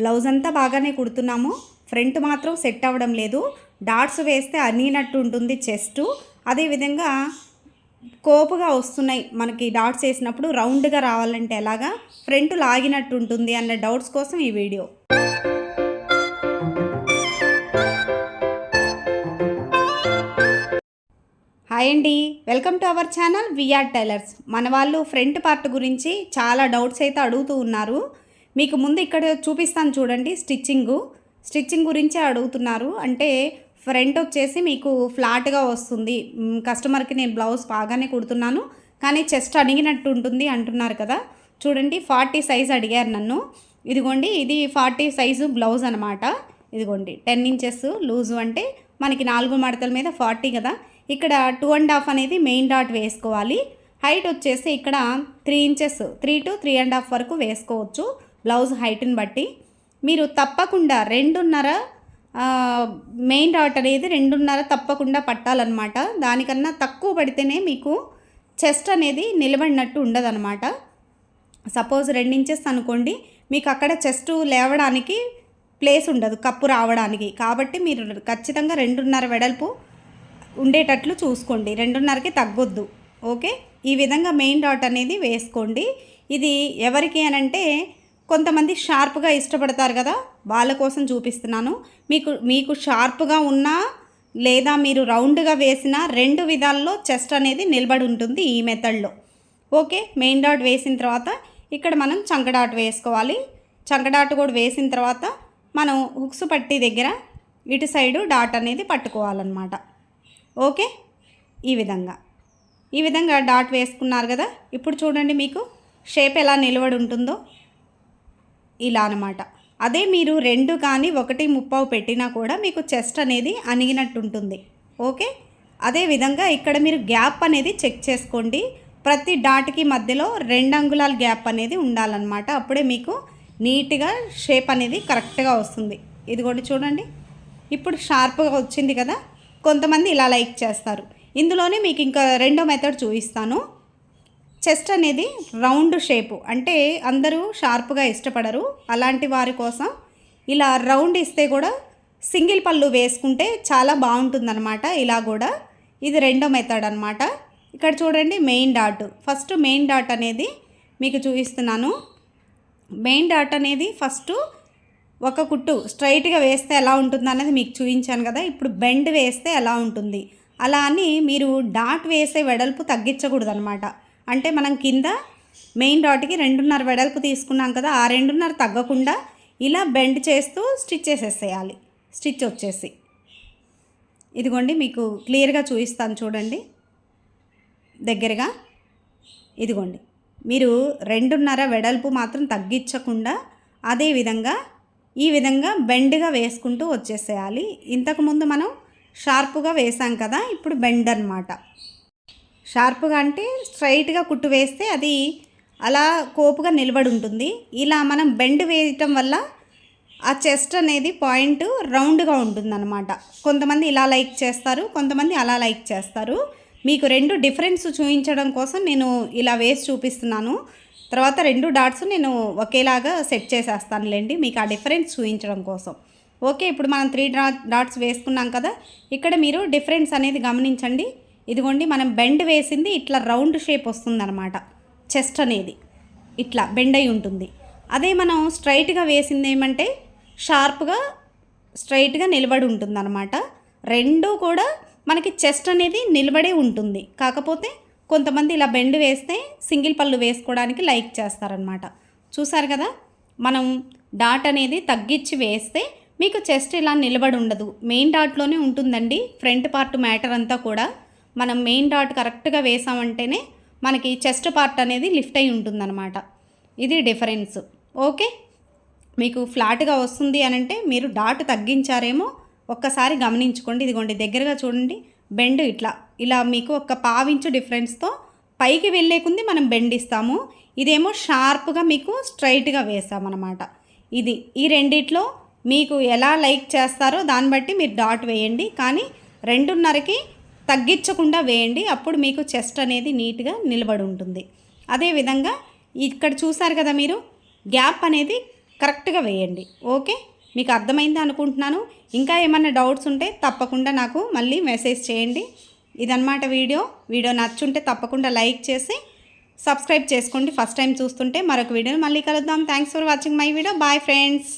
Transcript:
Blouse అంతా బాగానే కుడుతున్నాము. Front మాత్రం సెట్ అవ్వడం లేదు. డాట్స్ వేస్తే అనినట్టు ఉంటుంది చెస్ట్. అదేవిధంగా కోపుగా వస్తున్నాయి మనకి డాట్స్ వేసినప్పుడు. రౌండ్గా రావాలంటే ఎలాగా? ఫ్రంట్ లాగినట్టు ఉంటుంది అన్న డౌట్స్ కోసం ఈ వీడియో. హాయ్ అండి. Welcome to our channel VR tailors. మన వాళ్ళు ఫ్రంట్ పార్ట్ గురించి చాలా డౌట్స్ అయితే అడుగుతూ ఉన్నారు. మీకు ముందు ఇక్కడ చూపిస్తాను చూడండి స్టిచ్చింగు. స్టిచ్చింగ్ గురించే అడుగుతున్నారు. అంటే ఫ్రంట్ వచ్చేసి మీకు ఫ్లాట్గా వస్తుంది. కస్టమర్కి నేను బ్లౌజ్ బాగానే కుడుతున్నాను. కానీ చెస్ట్ అడిగినట్టు ఉంటుంది అంటున్నారు కదా. చూడండి ఫార్టీ సైజ్ అడిగారు నన్ను. ఇదిగోండి ఇది ఫార్టీ సైజు బ్లౌజ్ అనమాట ఇదిగోండి టెన్ ఇంచెస్ లూజు అంటే మనకి నాలుగు మడతల మీద ఫార్టీ కదా. ఇక్కడ టూ అండ్ హాఫ్ అనేది మెయిన్ డాట్ వేసుకోవాలి. హైట్ వచ్చేసి ఇక్కడ three inches three to three and half వరకు వేసుకోవచ్చు. బ్లౌజ్ హైట్ని బట్టి. మీరు తప్పకుండా రెండున్నర మెయిన్ డాట్ అనేది రెండున్నర తప్పకుండా పట్టాలన్నమాట. దానికన్నా తక్కువ పడితేనే మీకు చెస్ట్ అనేది నిలబడినట్టు ఉండదన్నమాట. సపోజ్ రెండించెస్ అనుకోండి మీకు అక్కడ చెస్ట్ లేవడానికి ప్లేస్ ఉండదు కప్పు రావడానికి. కాబట్టి మీరు ఖచ్చితంగా రెండున్నర వెడల్పు ఉండేటట్లు చూసుకోండి. రెండున్నరకి తగ్గొద్దు. ఓకే? ఈ విధంగా మెయిన్ డాట్ అనేది వేసుకోండి. ఇది ఎవరికి అనంటే కొంతమంది షార్ప్గా ఇష్టపడతారు కదా వాళ్ళ కోసం చూపిస్తున్నాను. మీకు మీకు షార్ప్గా ఉన్నా లేదా మీరు రౌండ్గా వేసిన రెండు విధాల్లో చెస్ట్ అనేది నిలబడి ఉంటుంది ఈ మెథడ్లో. ఓకే మెయిన్ డాట్ వేసిన తర్వాత ఇక్కడ మనం చంక డాట్ వేసుకోవాలి. చంక డాట్ కూడా వేసిన తర్వాత మనం హుక్స్ పట్టి దగ్గర ఇటు సైడు డాట్ అనేది పట్టుకోవాలన్నమాట. ఓకే ఈ విధంగా. ఈ విధంగా డాట్ వేసుకున్నారు కదా ఇప్పుడు చూడండి మీకు షేప్ ఎలా నిలబడి ఉంటుందో. ఇలా అనమాట అదే మీరు రెండు కానీ ఒకటి ముప్పావు పెట్టినా కూడా మీకు చెస్ట్ అనేది అనిగినట్టు ఉంటుంది ఓకే? అదే విధంగా ఇక్కడ మీరు గ్యాప్ అనేది చెక్ చేసుకోండి. ప్రతి డాట్కి మధ్యలో రెండు అంగుళాల గ్యాప్ అనేది ఉండాలన్నమాట. అప్పుడే మీకు నీట్గా షేప్ అనేది కరెక్ట్గా వస్తుంది. ఇది కూడా చూడండి. ఇప్పుడు షార్ప్గా వచ్చింది కదా? కొంతమంది ఇలా లైక్ చేస్తారు. ఇందులోనే మీకు ఇంకా రెండో మెథడ్ చూపిస్తాను. చెస్ట్ అనేది రౌండ్ షేపు. అంటే అందరూ షార్ప్గా ఇష్టపడరు. అలాంటి వారి కోసం ఇలా రౌండ్ ఇస్తే కూడా సింగిల్ పళ్ళు వేసుకుంటే చాలా బాగుంటుందన్నమాట. ఇలా కూడా ఇది రెండో మెథడ్ అనమాట ఇక్కడ చూడండి main dot. First main dot అనేది మీకు చూపిస్తున్నాను. మెయిన్ డాట్ అనేది ఫస్ట్ ఒక కుట్టు స్ట్రైట్గా వేస్తే ఎలా ఉంటుంది అనేది మీకు చూపించాను కదా. ఇప్పుడు బెండ్ వేస్తే ఎలా ఉంటుంది? అలా అని మీరు డాట్ వేసే వెడల్పు తగ్గించకూడదు అనమాట అంటే మనం కింద మెయిన్ డాట్కి రెండున్నర వెడల్పు తీసుకున్నాం కదా ఆ రెండున్నర తగ్గకుండా ఇలా బెండ్ చేస్తూ స్టిచ్ చేసేసేయాలి. స్టిచ్ వచ్చేసి. ఇదిగోండి మీకు క్లియర్గా చూపిస్తాను చూడండి. దగ్గరగా. ఇదిగోండి. మీరు రెండున్నర వెడల్పు మాత్రం తగ్గించకుండా అదే విధంగా ఈ విధంగా బెండ్గా వేసుకుంటూ వచ్చేసేయాలి. ఇంతకుముందు మనం షార్ప్గా వేసాం కదా ఇప్పుడు బెండ్ అనమాట షార్ప్గా అంటే స్ట్రైట్గా కుట్టు వేస్తే అది అలా కోపుగా నిలబడి ఉంటుంది ఇలా మనం బెండ్ వేయటం వల్ల ఆ చెస్ట్ అనేది పాయింట్ రౌండ్గా ఉంటుందన్నమాట. కొంతమంది ఇలా లైక్ చేస్తారు కొంతమంది అలా లైక్ చేస్తారు. మీకు రెండు డిఫరెన్స్ చూపించడం కోసం నేను ఇలా వేసి చూపిస్తున్నాను. తర్వాత రెండు డాట్స్ నేను ఒకేలాగా సెట్ చేసేస్తానులేండి మీకు ఆ డిఫరెన్స్ చూపించడం కోసం. ఓకే ఇప్పుడు మనం త్రీ డాట్స్ వేసుకున్నాం కదా ఇక్కడ మీరు డిఫరెన్స్ అనేది గమనించండి. ఇదిగోండి మనం బెండ్ వేసింది ఇట్లా రౌండ్ షేప్ వస్తుందన్నమాట. చెస్ట్ అనేది. ఇట్లా బెండ్ అయి ఉంటుంది. అదే మనం స్ట్రైట్గా వేసింది ఏమంటే షార్ప్గా స్ట్రైట్గా నిలబడి ఉంటుందన్నమాట. రెండూ కూడా మనకి చెస్ట్ అనేది నిలబడే ఉంటుంది. కాకపోతే కొంతమంది ఇలా బెండ్ వేస్తే సింగిల్ పళ్ళు వేసుకోవడానికి లైక్ చేస్తారనమాట చూసారు కదా? మనం డాట్ అనేది తగ్గించి వేస్తే మీకు చెస్ట్ ఇలా నిలబడి ఉండదు. మెయిన్ డాట్లోనే ఉంటుందండి. ఫ్రంట్ పార్ట్ మ్యాటర్ అంతా కూడా. మనం మెయిన్ డాట్ కరెక్ట్గా వేసామంటేనే మనకి చెస్ట్ పార్ట్ అనేది లిఫ్ట్ అయి ఉంటుందన్నమాట. ఇది డిఫరెన్స్ ఓకే మీకు ఫ్లాట్గా వస్తుంది అని అంటే మీరు డాట్ తగ్గించారేమో ఒక్కసారి గమనించుకోండి. ఇదిగోండి దగ్గరగా చూడండి. బెండ్ ఇట్లా. ఇలా మీకు ఒక పావించు డిఫరెన్స్తో పైకి వెళ్ళేకుంది మనం బెండ్ ఇస్తాము. ఇదేమో షార్ప్గా మీకు స్ట్రైట్గా వేసామన్నమాట. ఇది ఈ రెండిట్లో మీకు ఎలా లైక్ చేస్తారో దాన్ని బట్టి మీరు డాట్ వేయండి. కానీ రెండున్నరకి తగ్గించకుండా వేయండి అప్పుడు మీకు చెస్ట్ అనేది నీట్గా నిలబడి ఉంటుంది. అదేవిధంగా ఇక్కడ చూసారు కదా మీరు గ్యాప్ అనేది కరెక్ట్గా వేయండి. ఓకే? మీకు అర్థమైంది అనుకుంటున్నాను? ఇంకా ఏమైనా డౌట్స్ ఉంటే తప్పకుండా నాకు మళ్ళీ మెసేజ్ చేయండి. ఇదన్నమాట వీడియో. వీడియో నచ్చుంటే తప్పకుండా లైక్ చేసి సబ్స్క్రైబ్ చేసుకోండి. ఫస్ట్ టైం చూస్తుంటే మరొక వీడియోని మళ్ళీ కలుద్దాం. Thanks for watching my video. Bye friends.